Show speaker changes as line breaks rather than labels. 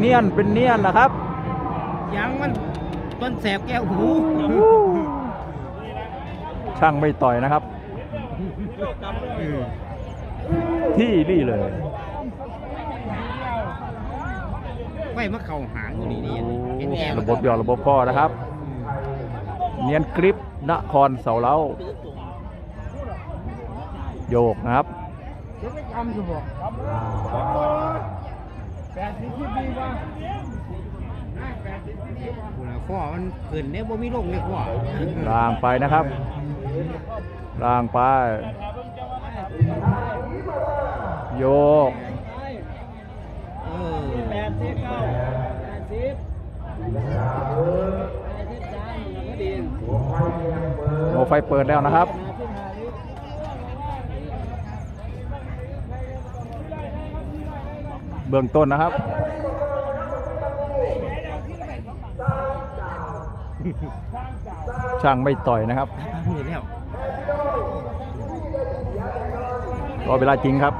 เนียนเป็นเนียนนะครับ
ยังมันต้นแสบแก้วหู
ช่างไม่ต่อยนะครับ ที่นี่เลย
ไฟมาเข่าหางอยู่นี่นี่เห็นแอร์
ระบบหยอดระบบคอนะครับ เนียนกริปนครเสาเล้าโยกนะครับ
กูละข้อมันเกินเนี่ยบ่มีลงเลยข้อ
ล่างไปนะครับล่างไป โยก
เออ
โมไฟเปิดแล้วนะครับ เบื้องต้นนะครับ ช่างไม่ต่อยนะครับ
มือแล้ว
รอเวลาจริงครับ